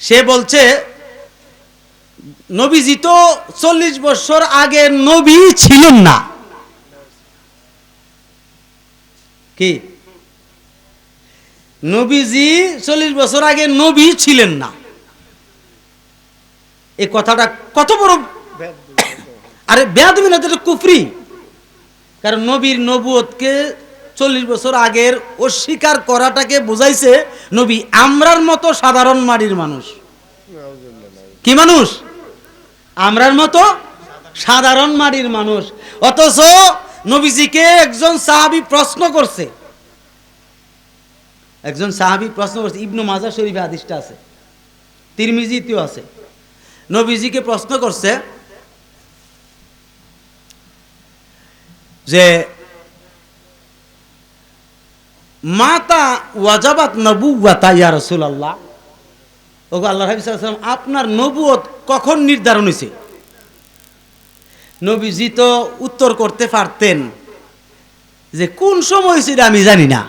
সে বলছে, নবীজি তো চল্লিশ বছর আগে নবী ছিলেন না। কি? নবীজি চল্লিশ বছর আগে নবী ছিলেন না। এই কথাটা কত বড় আরে বেয়াদবি না তো কুফরি। কারণ নবীর নবুয়তকে চল্লিশ বছর আগের অস্বীকার করাটাকে বোঝাইছে নবী আমরার মতো সাধারণ মাটির মানুষ। কি মানুষ? আমরার মতো সাধারণ মাটির মানুষ। অথচ নবীজিকে একজন সাহাবী প্রশ্ন করছে। একজন সাহাবী প্রশ্ন করছে, ইবনু মাজা শরীফে হাদিসটা আছে, তিরমিজিতেও আছে। নবীজিকে প্রশ্ন করছে যে মাতা ওয়াজাবাত নবুয়াতা ইয়া ওগো আল্লাহ সাল্লাল্লাহু আলাইহি ওয়াসাল্লাম, আপনার নবুয়ত কখন নির্ধারণ হয়েছে নবীজি তো উত্তর করতে পারতেন যে কোন সময় এটা আমি জানি না।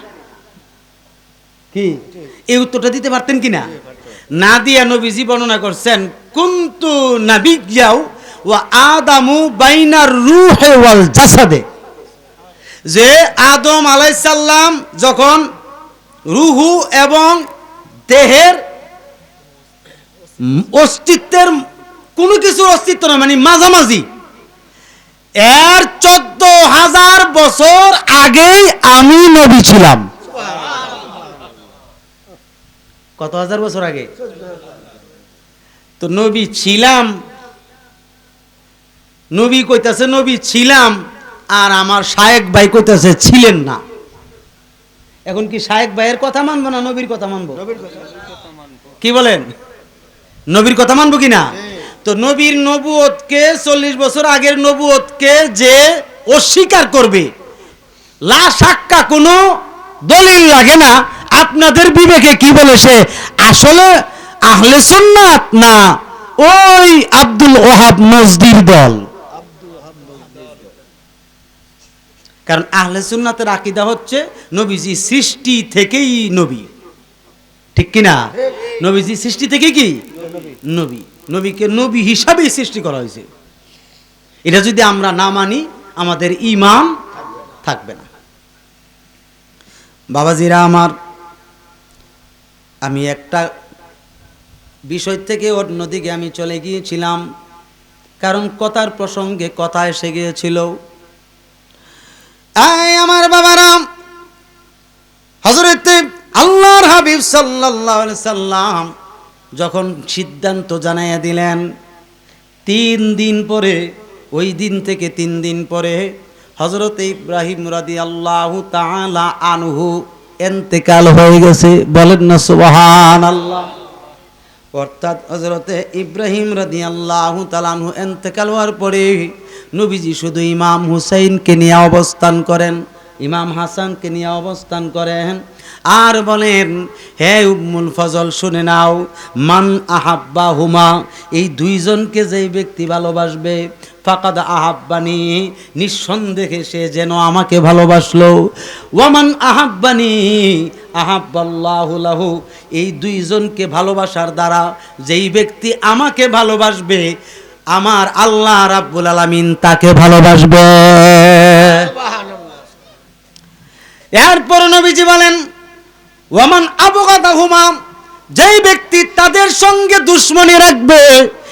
কি? এই উত্তরটা দিতে পারতেন কি না না দিয়া নবীজি বর্ণনা করছেন কুন্তু নাবিজ্ঞাও ওয়া আদামু বাইনার রূহে ওয়াল জাসাদে। যে আদম আলাইসাল্লাম যখন রুহু এবং দেহের অস্তিত্বের কোনো কিছুর অস্তিত্ব না মানে মাঝামাঝি। এর চোদ্দ হাজার বছর আগেই আমি নবী ছিলাম। কত হাজার বছর আগে? তো নবী ছিলাম। নবী কইতাছে, নবী ছিলাম। আর আমার শায়েক ভাই কইতাছে ছিলেন না। এখন কি শায়েক ভাইয়ের কথা মানবো না নবীর কথা মানবো? কি বলেন? নবীর কথা মানবো কি না তো নবীর নবুয়তকে চল্লিশ বছর আগের নবুয়তকে যে অস্বীকার করবে লা সাক্কা কোনো দলিল লাগে না। আপনাদের বিবেকে কি বলে সে? আসলে আহলে সুন্নাত না ওই আব্দুল ওহাব নজদির দল। কারণ আহলে সুন্নাতের আকিদা হচ্ছে নবীজি সৃষ্টি থেকেই নবী। ঠিক কি না নবীজি সৃষ্টি থেকে কি? নবী। নবীকে নবী হিসাবেই সৃষ্টি করা হয়েছে। এটা যদি আমরা না মানি, আমাদের ইমান থাকবে না। বাবাজিরা আমার, আমি একটা বিষয় থেকে অন্যদিকে আমি চলে গিয়েছিলাম। কারণ কথার প্রসঙ্গে কথা এসে গিয়েছিল। আয় আমার বাবারা। হজরত আল্লাহর হাবিব আলাইহি সাল্লাম যখন সিদ্ধান্ত জানাইয়া দিলেন, তিন দিন পরে, ওই দিন থেকে তিন দিন পরে হজরত ইব্রাহিম রাদি আল্লাহ তাআলা আনহু এন্তেকাল হয়ে গেছে। বলেন না সুবহান আল্লাহ অর্থাৎ হজরতে ইব্রাহিম রাদি আল্লাহ তালানহু এন্তেকাল হওয়ার পরে নবীজি শুধু ইমাম হুসাইনকে নিয়ে অবস্থান করেন, ইমাম হাসানকে নিয়ে অবস্থান করেন। আর বলেন, হে উম্মুল ফজল, শুনে নাও, মান আহাব্বা হুমা এই দুইজনকে যেই ব্যক্তি ভালোবাসবে, ফাকাদ আহাব্বানি, নিঃসন্দেহে সে যেন আমাকে ভালোবাসলো। ওয়ামান আহাব্বানি, আহাব্বাল্লাহু লাহু, এই দুইজনকে ভালোবাসার দ্বারা যেই ব্যক্তি আমাকে ভালোবাসবে আমার আল্লাহ রাব্বুল আলামিন তাকে ভালোবাসবে। এরপর নবীজি বলেন ওয়ামান আবগাদা হুমাম যেই ব্যক্তি তাদের সঙ্গে দুশ্মনী রাখবে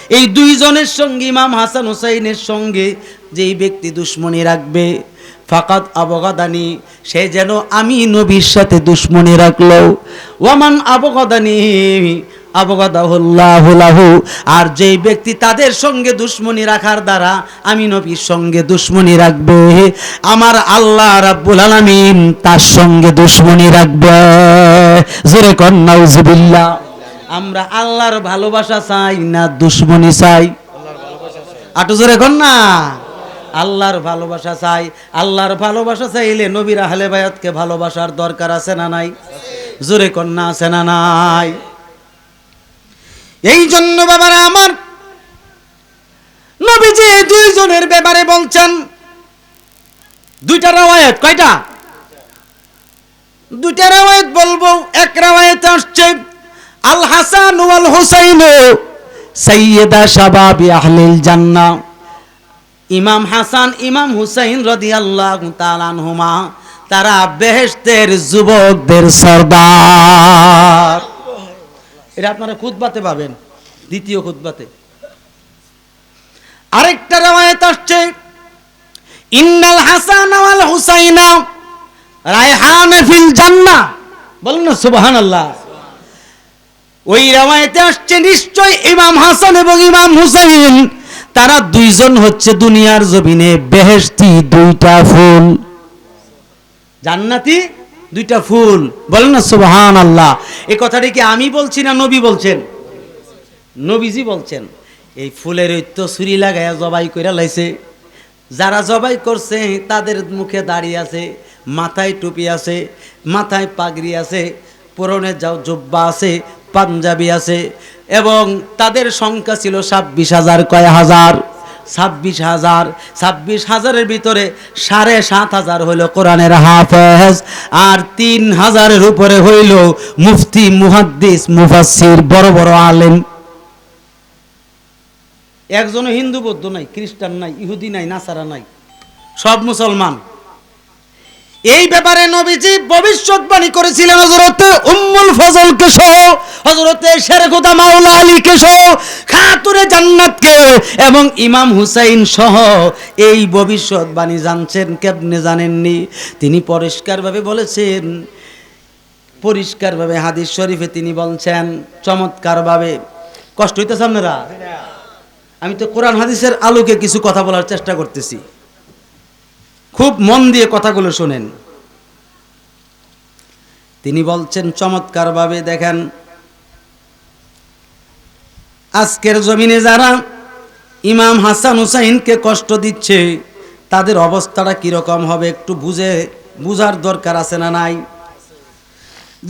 এই দুইজনের সঙ্গে ইমাম হাসান হুসাইনের সঙ্গে যেই ব্যক্তি দুশ্মনী রাখবে ফাকাত আবগাদানি সে যেন আমি নবীর সাথে দুশ্মনী রাখল ওয়ামান আবগাদানি আর যেই ব্যক্তি তাদের সঙ্গে দুশ্মনী রাখার দ্বারা আমি নবীর সঙ্গে দুশ্মনী রাখবে। আমার আল্লাহ রাব্বুল আলামিন তার সঙ্গে দুশ্মনী রাখবে। জোরে কন্নাউজুবিল্লাহ আমরা আল্লাহর ভালোবাসা চাই না দুশ্মনী চাই? আটু জোরে কন না। আল্লাহর ভালোবাসা চাই। আল্লাহর ভালোবাসা চাইলে নবীর আহলে বায়াতকে ভালোবাসার দরকার আছে না নাই? জোরে কন্যা আছে না নাই? এই জন্য বাবারা আমার নবীজি দুইজনের ব্যাপারে বলছেন। দুইটা রাওয়ায়াত, কয়টা? দুইটা রাওয়ায়াত বলব, এক রাওয়ায়াতে আসছে, আল হাসান ওয়াল হুসাইন সাইয়্যিদা শাবাবি আহলিল জান্নাহ। ইমাম হাসান, ইমাম হুসাইন রাদিয়াল্লাহু তাআলা আনহুমা, তারা বেহেশতের যুবকদের সর্দার। এটা আপনারা খুতবাতে পাবেন, দ্বিতীয় খুতবাতে। আরেকটা রাওয়ায়াত আসছে, ইন্নাল হাসান ওয়াল হুসাইনা রায়হান ফিল জান্নাহ। বলেন না, সুবহানাল্লাহ। ওই রাওয়ায়াতে আসছে, নিশ্চয় ইমাম হাসান এবং ইমাম হুসাইন, তারা দুইজন হচ্ছে দুনিয়ার জমিনে বেহেশতি, দুইটা ফুল। জান্নাতি দুইটা ফুল বলেন না সুবহান আল্লাহ এই কথাটি কি আমি বলছি না নবী বলছেন? নবীজি বলছেন, এই ফুলের তো ছুরি লাগাইয়া জবাই কইরা লাইছে। যারা জবাই করছে, তাদের মুখে দাড়ি আছে, মাথায় টুপি আছে, মাথায় পাগড়ি আছে, পরনে যাও জব্বা আছে, পাঞ্জাবি আছে, এবং তাদের সংখ্যা ছিল ছাব্বিশ হাজার কয় হাজার। ছাব্বিশ হাজার, ছাব্বিশ হাজারের ভিতরে সাড়ে সাত হাজার হইল কোরআনের হাফেজ, আর তিন হাজারের উপরে হইল মুফতি, মুহাদ্দিস, মুফাসসির, বড় বড় আলেম। একজনও হিন্দু, বৌদ্ধ নাই, খ্রিস্টান নাই, ইহুদি নাই, নাসারা নাই, সব মুসলমান। এই ব্যাপারে নবীজি ভবিষ্যৎবাণী করেছিলেন হজরতে উম্মুল হজরতে শেরখুদা মাওলা আলীকে সহ খাতুরে জান্নাতকে এবং ইমাম হুসাইন সহ এই ভবিষ্যৎবাণী জানছেন কেমনে জানেননি? তিনি পরিষ্কারভাবে বলেছেন, পরিষ্কারভাবে হাদিস শরীফে তিনি বলছেন, চমৎকারভাবে। কষ্ট হইতেছে আপনারা? আমি তো কোরআন হাদিসের আলোকে কিছু কথা বলার চেষ্টা করতেছি। খুব মন দিয়ে কথাগুলো শোনেন। তিনি বলছেন, চমৎকারভাবে দেখেন আজকের জমিনে যারা ইমাম হাসান হুসাইনকে কষ্ট দিচ্ছে, তাদের অবস্থাটা কীরকম হবে একটু বুঝে, বুঝার দরকার আছে না নাই?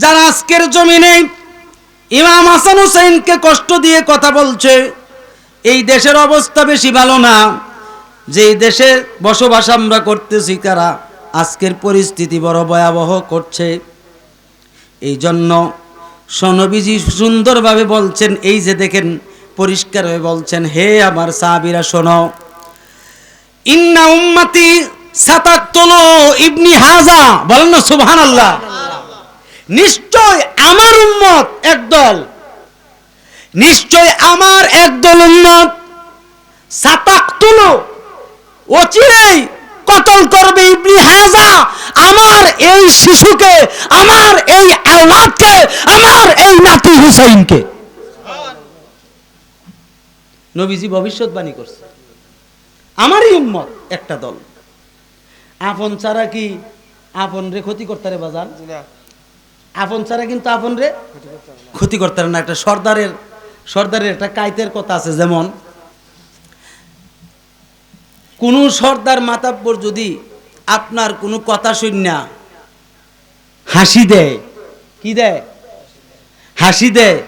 যারা আজকের জমিনে ইমাম হাসান হুসাইনকে কষ্ট দিয়ে কথা বলছে, এই দেশের অবস্থা বেশি ভালো না। যেই দেশে বসবাস আমরা করতেছি, তারা আজকের পরিস্থিতি বড় ভয়াবহ করছে। এই জন্য সনবিজি সুন্দরভাবে বলছেন, এই যে দেখেন পরিষ্কারভাবে বলছেন, হে আমার সাহাবিরা, শোনো। ইন্না উম্মতি সাতাত্তলো ইবনি হাজা। বলেন না সুবহান আল্লাহ নিশ্চয় আমার উম্মত একদল। নিশ্চয় আমার একদল উম্মত সাতাক্তুলো। অচিরেই কতল করবে ইবনি হাজা? আমার এই শিশুকে, আমার এই আওলাদকে, আমার এই নাতি হুসাইনকে। নবীজি ভবিষ্যৎবাণী করছে। আমারই উম্মত একটা দল। আপন ছাড়া কি আপন রে ক্ষতি করতে রে বাজার আপন ছাড়া কিন্তু আপন রে ক্ষতি করতে পারে না। একটা সর্দারের সর্দারের একটা কায়তের কথা আছে যেমন কোনো সর্দার মাতাব্বর যদি আপনার কোনো কথা শুননা হাসি দেয় কি দেয়? হাসি দেয়।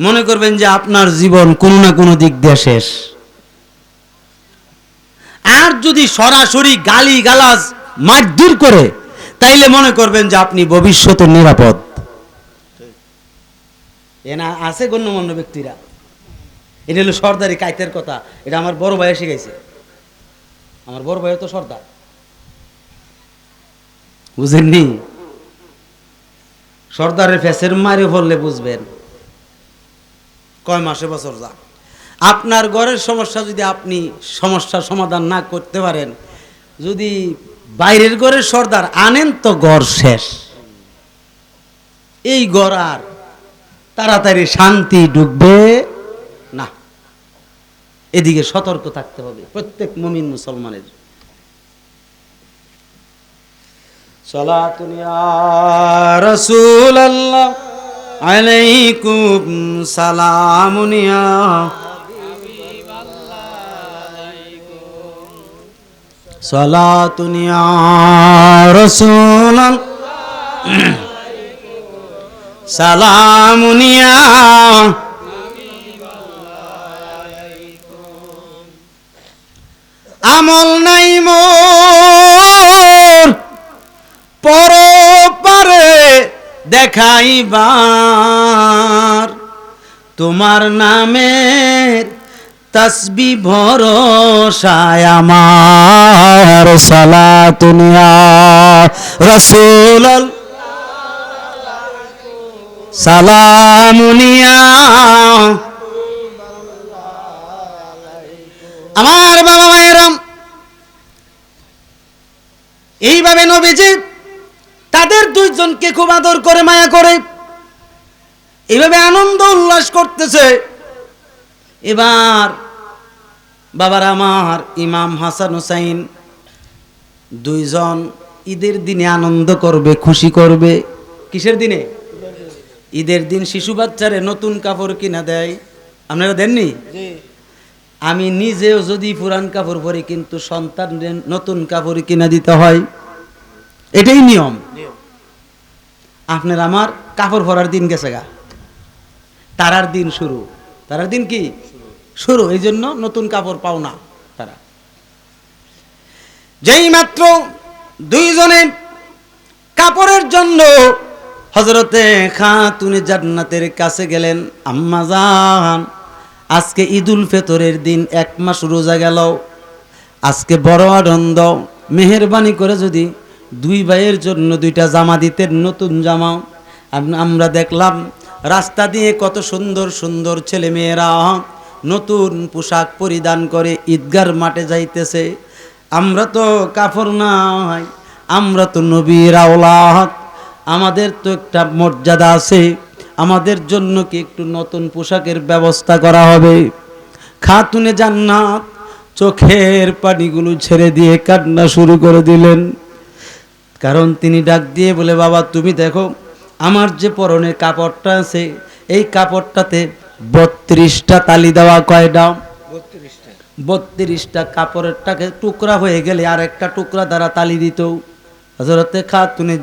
মনে করবেন যে আপনার জীবন কোনো না কোনো দিক দিয়ে শেষ। আর যদি সরাসরি গালি গালাজ মারধর করে, তাইলে মনে করবেন যে আপনি ভবিষ্যতে নিরাপদ। এনা আছে গণ্যমান্য ব্যক্তিরা। এটা হলো সর্দারি কাইতের কথা। এটা আমার বড় ভাই শিখাইছে। আমার বড় ভাই তো সর্দার। বুঝেননি? সর্দারের ফেসের মারে ফললে বুঝবেন। কয় মাসে বছর যা আপনার ঘরের সমস্যা যদি আপনি সমস্যার সমাধান না করতে পারেন, যদি বাইরের ঘরের সর্দার আনেন তো ঘর শেষ। এই ঘর আর তাড়াতাড়ি শান্তি ঢুকবে না। এদিকে সতর্ক থাকতে হবে প্রত্যেক মমিন মুসলমানের। সালাতুন ইয়া রাসূলুল্লাহ। আলাইকুম সালামুন ইয়া সালাতুন ইয়া রাসূলুল্লাহ সালামুন ইয়া আমল নাই মোর পর পারে দেখাইবার। তোমার নামের তসবি ভরসায় আমার সালাতুনিয়া রসুল সালামুনিয়া আমার বাবা মায়েরাম এইভাবে নবীজি তাদের দুইজনকে খুব আদর করে মায়া করে। এভাবে আনন্দ উল্লাস করতেছে। এবার বাবার আমার ইমাম হাসান হুসাইন দুইজন ঈদের দিনে আনন্দ করবে খুশি করবে। কিসের দিনে? ঈদের দিন শিশু বাচ্চারে নতুন কাপড় কিনা দেয়। আপনারা দেননি? আমি নিজেও যদি পুরান কাপড় পরি কিন্তু সন্তানদের নতুন কাপড় কিনা দিতে হয়। এটাই নিয়ম। আপনার আমার কাপড় পরার দিন গেছে গা। তারার দিন শুরু। তারার দিন কি? শুরু। এই জন্য নতুন কাপড় পাও না তারা। যেই মাত্র দুইজনে কাপড়ের জন্য হজরতে খাতুনে জান্নাতের কাছে গেলেন, আম্মা জান, আজকে ঈদুল ফেতরের দিন, এক মাস রোজা গেল। আজকে বড় আনন্দ, মেহরবানি করে যদি দুই ভাইয়ের জন্য দুইটা জামা দিতেন, নতুন জামা। আমরা দেখলাম, রাস্তা দিয়ে কত সুন্দর সুন্দর ছেলে মেয়েরা নতুন পোশাক পরিধান করে ঈদগার মাঠে যাইতেছে। আমরা তো কাপড় নাই, আমরা তো নবীর আওলাদ। আমাদের তো একটা মর্যাদা আছে, আমাদের জন্য কি একটু নতুন পোশাকের ব্যবস্থা করা হবে? খাতুনে জান্নাত, চোখের পানিগুলো ছেড়ে দিয়ে কান্না শুরু করে দিলেন। কারণ তিনি ডাক দিয়ে বলে বাবা তুমি দেখো আমার যে পরনের কাপড়টা আছে এই কাপড়টাতে বত্রিশটা তালি দেওয়া কয়টা বত্রিশটা। কাপড়েরটাকে টুকরা হয়ে গেলে আর একটা টুকরা দ্বারা তালি দিত। হজরতে খাতুনে